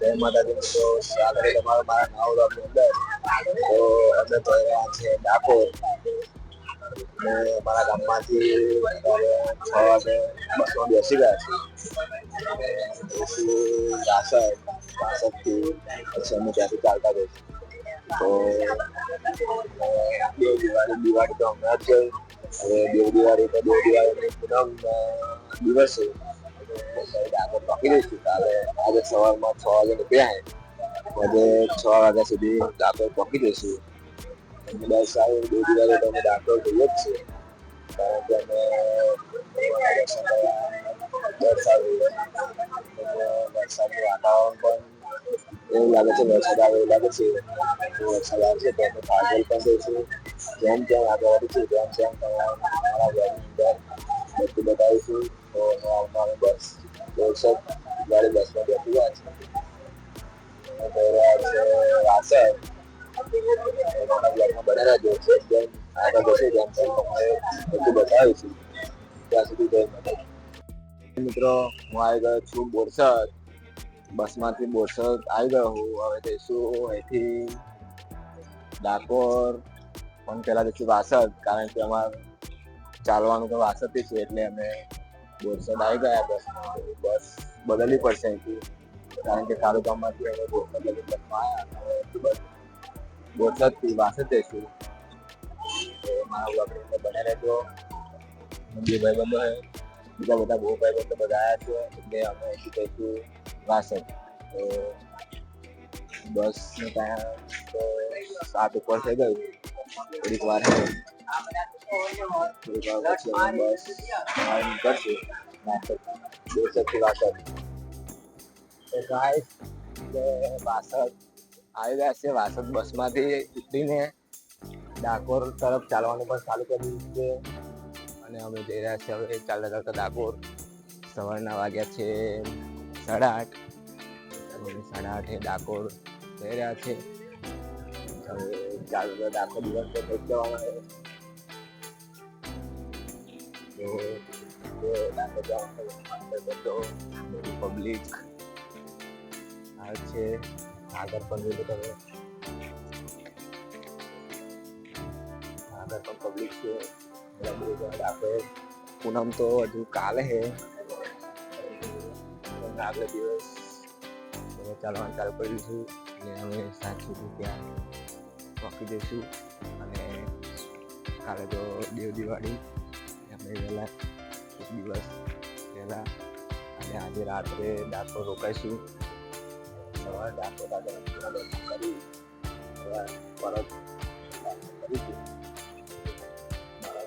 જય માતાજી મિત્રો સ્વાગત છે તમારું મારા નવા વ્લોગની અંદર તો અમે તો રહ્યા છે ડાકોર અને મારા ગામમાંથી અત્યારે છ વાગે બસમાં બેસી ગયા છે બેસી વાસદ વાસદથી પછી અમે ત્યાંથી ચાલતા જઈશું તો અ, દેવ દિવાળી દિવાળી તો હમણાં જ ગઈ હવે દેવ દિવાળી તો દેવ દિવાળીની પૂનમ દિવસ છે આગળ પકી દઈશું કાલે આજે સવારમાં છ વાગે નીકળ્યા છે આજે છ વાગ્યા સુધી ડાકોર પહોંચી દઈશું અને બસ આવી બે દિવસ તો અમે ડાકોર જઈએ જ છીએ કારણ કે અમે ભગવાનના દર્શન કરવા દર સાલ જઈએ અને વરસાદનું વાતાવરણ પણ એવું લાગે છે વરસાદ આવે એવું લાગે છે તો વરસાદ આવશે તો અમે પાગલ પણ જઈશું જેમ જેમ આગળ વધીશું તેમ તેમ તમારા અમારા ઘરની અંદર બધું બતાવીશું તો અમે આવનાર બસ દોઢસો ગાડી બસમાં બેસી ગયા છે છે વાસદ અમારા બ્લોગમાં બને રહેજો જેમ આગળ જશે તેમ તેમ તમારે બધું બતાવીશું ત્યાં સુધી જય માતાજી મિત્રો, હું આવી ગયો છું બોરસદ. બસમાંથી બોરસદ આવી ગયો હું. હવે જઈશું અહીંથી ડાકોર. પણ પહેલાં જઈશું વાસદ, કારણ કે અમારે ચાલવાનું તો વાસદથી છે એટલે અમે બોરસદ આવી ગયા બસમાં બસ બદલવી પડશે કારણ કે તાલુકામાંથી અમે બોરસદ લગી બસમાં આવ્યા હવે બસ બોરસદથી વાસદ મારા બ્લોગની બને રહેજો. બે ભાઈબંધો હે બીજા બધા બહુ ભાઈબંધો બધા આવ્યા છે. એટલે અમે અહીંથી જઈશું વાસદ તો બસ ટાઈમ તો સાત ઉપર થઈ ગયું. થોડીક વાર છે થોડીક વાર પછી અમે બસ ગયા છે વાસદ બસમાંથી ઉતરીને ડાકોર તરફ ચાલવાનું પણ ચાલુ કરી દીધું છે અને અમે જઈ રહ્યા છીએ હવે ચાલતા ચાલતા ડાકોર સવારના વાગ્યા છે સાડા આઠ સાડા આઠે ડાકોર જઈ રહ્યા છે હવે ચાલતા ડાકોર દિવસ જવાનો પબ્લિક આ છે આગળ પણ લો તમે. આગળ પણ પબ્લિક છે. બધા આપણે પૂનમ તો હજુ કાલે છે પણ આગલે દિવસ ચાલવાનું ચાલુ કરીશું અને અમે સાત સુધી ત્યાં પહોંચી જઈશું. અને કાલે તો દેવ દિવાળી આપણે વહેલા એક દિવસ વહેલા અને આજે રાત્રે ડાકોર રોકાઈશું. સવારે ડાકોર આગળ કરી પરત કરીશું. મારા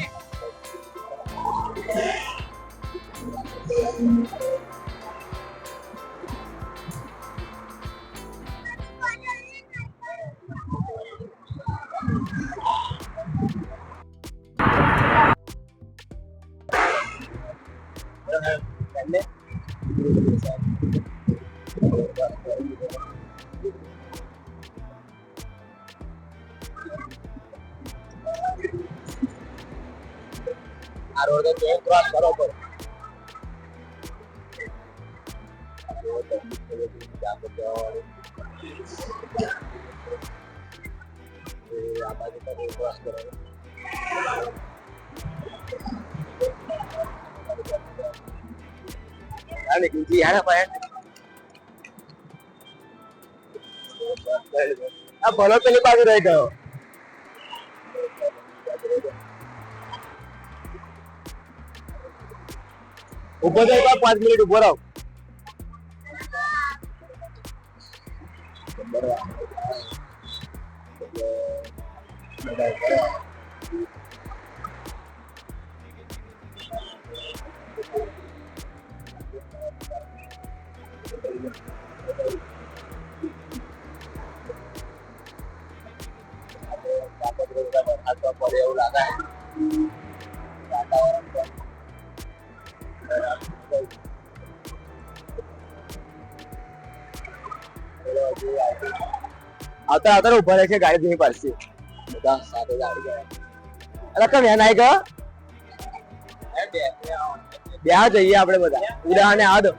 આ રોડ તો ચેક ક્રોસ કરો પડે આ બાજુ para આ ભલો પેલી બાજુ રહી ગયો ઊભો થઈ પાંચ મિનિટ ઊભો રહો. બરાબર બધા ઊભા રહ્યા. કાકતરી બધા વરસાદમાં પડે આવતી આવતા ઊભા રહે છે, ગાડી ધીમી પાડશે. બધા સાથે ગાડી ગયા. એટલે કેમ યાર, નાઈ ગયો? બે જઈએ આપણે બધા. ઉદાહરણે આ દો.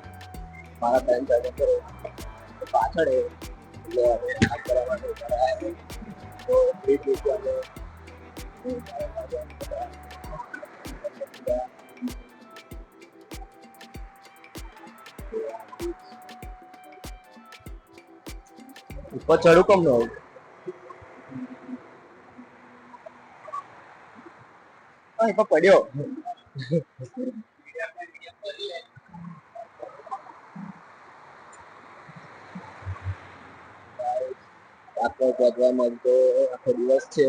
મારા ફ્રેન્ડ તો પાછળ કરવા માટે તો એ જ રીતે અમે ઉપર ચડું કમ નો આવું પડ્યો આખો પહોંચવા તો આખો દિવસ છે.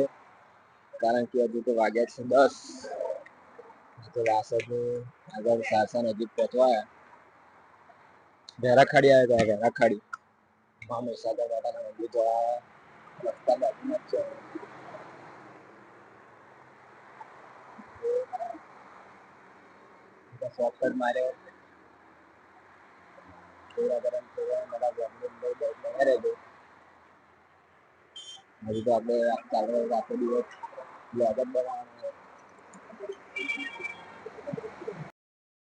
કારણ કે હજુ તો વાગ્યા છે દસ. તો આગળ સાસણ નજીક પહોંચવા ઘેરા ખાડી આવ્યા હતા ભેરા ખાડી માર્યો થોડા થોડા મારા અંદર બહુ બન્યા રહેજો હજી તો ચાલુ આખો દિવસ બ્લોગ બનાવવાનો